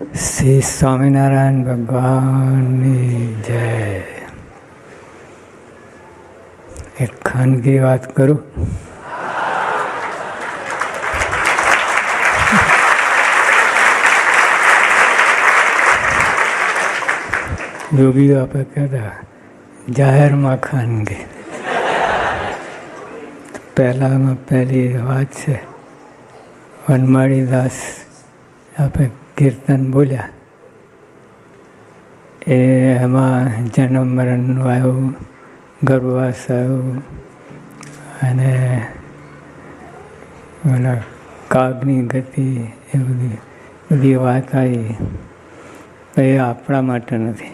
શ્રી સ્વામિનારાયણ ભગવાનની જય. એક ખાનગી વાત કરું? યોગીઓ આપણે કહેતા, જાહેરમાં ખાનગી. પહેલામાં પહેલી વાત છે વનમાળી દાસ આપણે કીર્તન બોલ્યા. એ એમાં જન્મ મરણનું આવ્યું, ગર્ભવાસ આવ્યું અને ઓલા કાગની ગતિ એ બધી બધી વાત આવી. એ આપણા માટે નથી.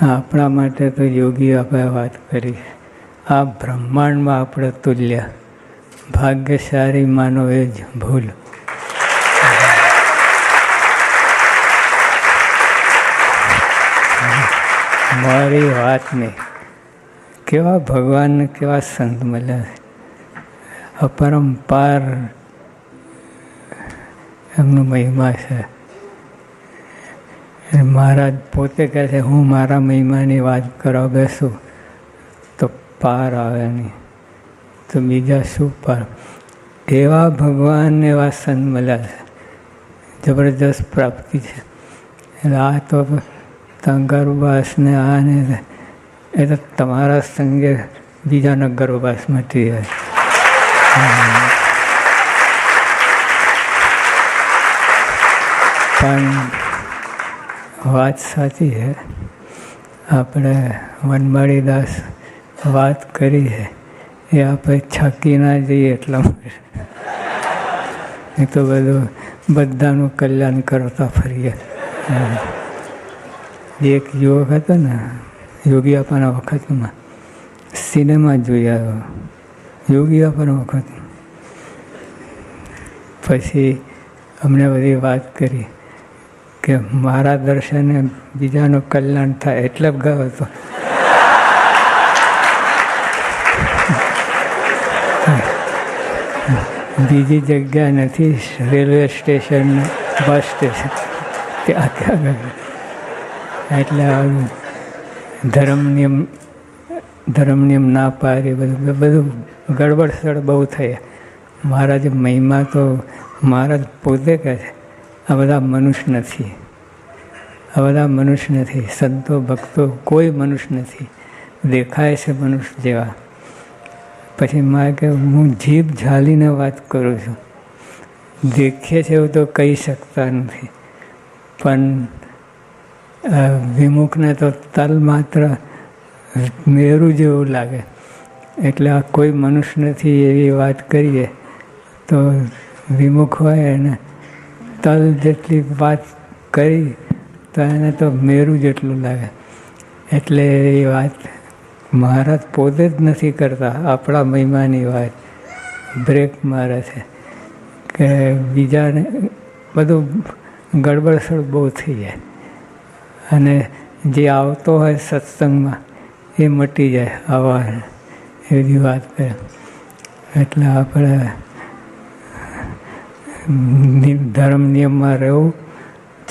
આપણા માટે તો યોગી આપણે વાત કરી. આ બ્રહ્માંડમાં આપણે તુલ્ય. ભાગ્યશાળી માનો એ જ ભૂલ. મારી વાત નહીં કેવા ભગવાનને કેવા સંત મળ્યા અપરંપાર એમનો મહિમા છે. મહારાજ પોતે કહે છે, હું મારા મહિમાની વાત કરવા બેસું, તો પાર આવે નહીં. તો બીજા શું પાર? એવા ભગવાન એવા સંત મળ્યા છે. જબરજસ્ત પ્રાપ્તિ છે. એટલે આ તો ગર્ભવાસ ને આ ને એ તો તમારા સંગે બીજાના ગર્ભવાસમાંથી પણ વાત સાચી છે આપણે વનમાળી દાસ વાત કરી છે એ આપણે છકી ના જઈએ એટલા માટે. એ તો બધું બધાનું કલ્યાણ કરતા ફરીએ. એક યુવક હતો ને, યોગી આપવાના વખતમાં સિનેમા જોઈ આવ્યો. યોગી આપવાના વખત પછી અમને બધી વાત કરી કે મારા દર્શને બીજાનું કલ્યાણ થાય એટલે ગયો હતો. બીજી જગ્યા નથી, રેલવે સ્ટેશન, બસ સ્ટેશન. ત્યાં ત્યાં ગયો. એટલે ધર્મનિયમ ધર્મ નિયમ ધર્મ નિયમ ના પાડે, બધું બધું ગડબડ સડ બહુ થઈ. મહારાજ મહિમા તો મહારાજ પોતે કહે છે, આ બધા મનુષ્ય નથી. આ બધા મનુષ્ય નથી. સંતો, ભક્તો, કોઈ મનુષ્ય નથી. દેખાય છે મનુષ્ય જેવા. પછી મારે કે હું જીભ ઝાલીને વાત કરું છું. દેખે છે એવું તો કહી શકતા નથી. પણ વિમુખને તો તલ માત્ર મેરું જેવું લાગે. એટલે આ કોઈ મનુષ્ય નથી એવી વાત કરીએ, તો વિમુખ હોય એને તલ જેટલી વાત કરી, તો એને તો મેરું જેટલું લાગે. એટલે એ વાત મહારાજ પોતે જ નથી કરતા, આપણા મહિમાની વાત. બ્રેક મારે છે. કે બીજાને બધું ગડબડસડ બહુ થઈ જાય. અને જે આવતો હોય સત્સંગમાં, એ મટી જાય આવા એવી વાત કરે. એટલે આપણે ધર્મ નિયમમાં રહેવું,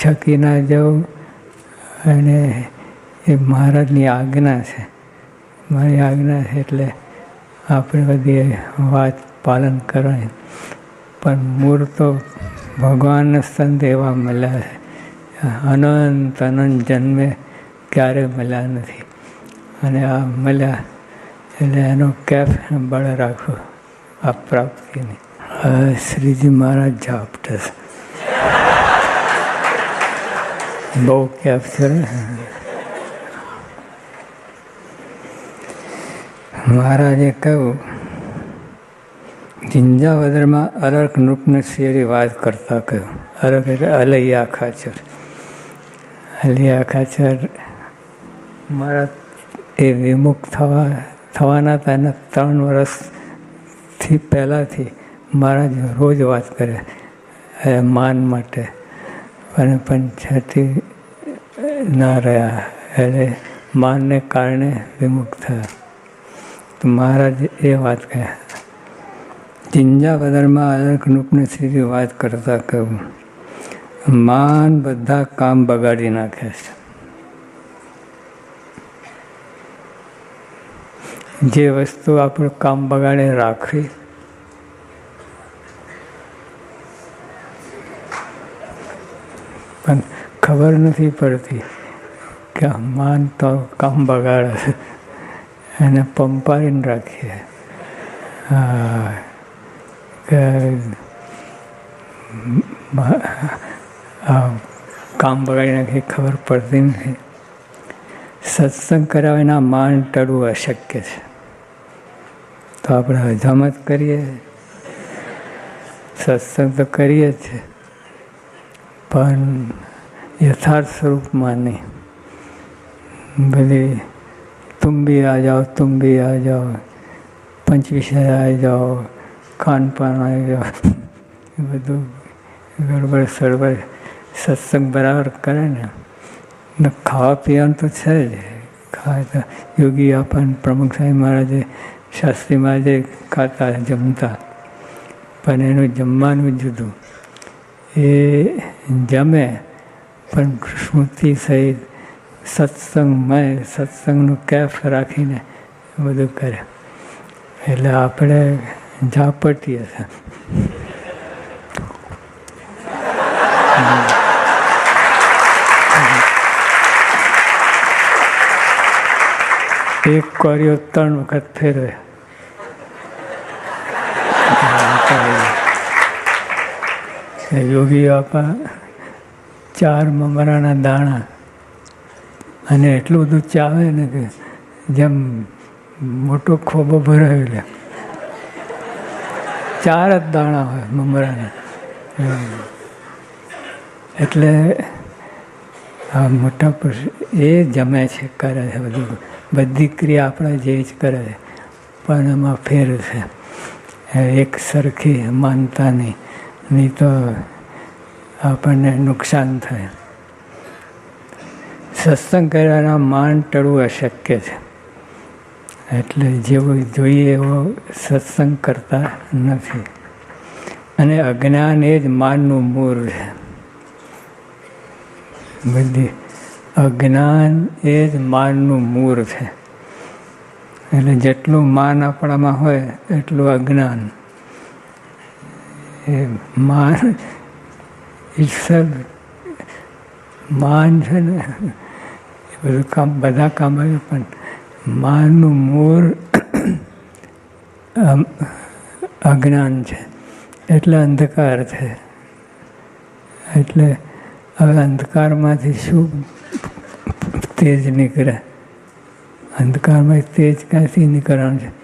છકી ના જવું, અને એ મહારાજની આજ્ઞા છે. મારી આજ્ઞા છે એટલે આપણે બધી વાત પાલન કરવાની. પણ મૂળ તો ભગવાન સંત એવા મળ્યા છે. અનંત અનંત જન્મે ક્યારે મળ્યા નથી. અને આ મળ્યા એટલે એનો કેફ બળ રાખો. આ પ્રાપ્તિની શ્રીજી મહારાજ ઝાપટે બહુ કેફ છે મહારાજે કહ્યું, જિંજાવદરમાં અરક શેરી વાત કરતા કહ્યું. અરક એટલે અલૈયા ખાચર. અલૈયા ખાચર મારા એ વિમુખ થવા, થવાના હતા એના ત્રણ વર્ષથી પહેલાંથી મહારાજ રોજ વાત કરે, એ માન માટે. અને પંચાયતી ના રહ્યા, એટલે માનને કારણે વિમુખ થયા. તો મહારાજ એ વાત કહે. જિંજાવદરમાં અલગ નૂપની સ્થિતિ વાત કરતા કહ્યું માન બધા કામ બગાડી નાખે છે. જે વસ્તુ આપણું કામ બગાડે રાખવી, પણ ખબર નથી પડતી કે માન તો કામ બગાડે છે. એને પંપારીને રાખીએ. હા કામ બગાડી નાખે ખબર પડતી નથી. સત્સંગ કરાવેના માન ટળવું અશક્ય છે. તો આપણે હજામત કરીએ. સત્સંગ તો કરીએ જ છે, પણ યથાર્થ સ્વરૂપમાં નહીં. બધી તુમ બી આ જાઓ તુમ બી આ જાઓ, પંચવીસ હજાર આવી જાઓ, ખાનપાન આવી જાઓ, એ બધું ગડબડ, સડબડ સત્સંગ બરાબર કરે ને ને ખાવા પીવાનું તો છે જ. તો યોગી આપણને પ્રમુખ સાહેબ મહારાજે, શાસ્ત્રી મહારાજે ખાતા, જમતા. પણ એનું જમવાનું જુદું એ જમે, પણ સ્મૃતિ સહિત સત્સંગમય સત્સંગનું કેફ રાખીને બધું કરે. એટલે આપણે ઝાપટીએ છે. એક કર્યો ત્રણ વખત ફેરવે. યોગી આપા, ચાર મમરાના દાણા અને એટલું બધું ચાવે ને કે જેમ મોટો ખોબો ભરાયો લે. ચાર જ દાણા હોય મમરાના. એટલે આ મોટા એ જમે છે કરે છે બધું. બધી ક્રિયા આપણે જે જ કરે છે પણ એમાં ફેર છે. એક સરખી માનતા નહીં તો આપણને નુકસાન થાય. સત્સંગ કર્યાના માન ટળવું અશક્ય છે. એટલે જેવું જોઈએ એવો સત્સંગ કરતા નથી. અને અજ્ઞાન એ જ માનનું મૂળ છે. બધી અજ્ઞાન એ જ માનનું મૂળ છે. એટલે જેટલું માન આપણામાં હોય, એટલું અજ્ઞાન. એ માન ઈશ્વર માન છે ને, એ બધું કામ, બધા કામ આવ્યું પણ માનનું મૂળ અજ્ઞાન છે. એટલે અંધકાર છે. એટલે હવે અંધકારમાંથી શું તેજ નીકળે અંધકારમાં તેજ ક્યાંથી નીકળવાનું છે